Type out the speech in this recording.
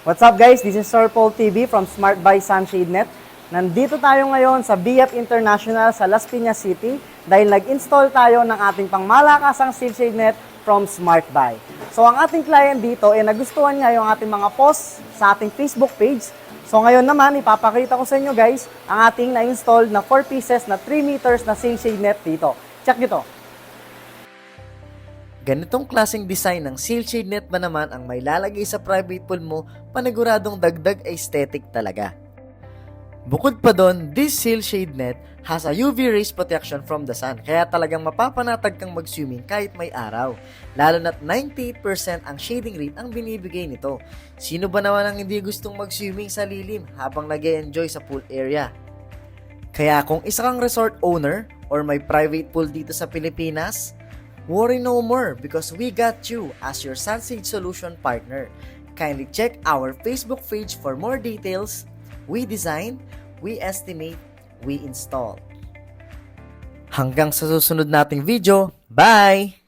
What's up guys? This is Sir Paul TV from Smart by Sunshade Net. Nandito tayo ngayon sa BF International sa Las Piñas City dahil nag-install tayo ng ating pangmalakasang shade net from Smart Buy. So ang ating client dito ay nagustuhan niya yung ating mga posts sa ating Facebook page. So ngayon naman ipapakita ko sa inyo guys ang ating na-install na 4 pieces na 3 meters na shade net dito. Check nyo. Ganitong klaseng design ng seal shade net ba naman ang may lalagay sa private pool mo, paniguradong dagdag aesthetic talaga. Bukod pa doon, this seal shade net has a UV rays protection from the sun, kaya talagang mapapanatag kang mag-swimming kahit may araw. Lalo na't 98% ang shading rate ang binibigay nito. Sino ba naman ang hindi gustong mag-swimming sa lilim habang nag enjoy sa pool area? Kaya kung isa kang resort owner or may private pool dito sa Pilipinas, worry no more because we got you as your Sunsage Solution partner. Kindly check our Facebook page for more details. We design, we estimate, we install. Hanggang sa susunod nating video, bye!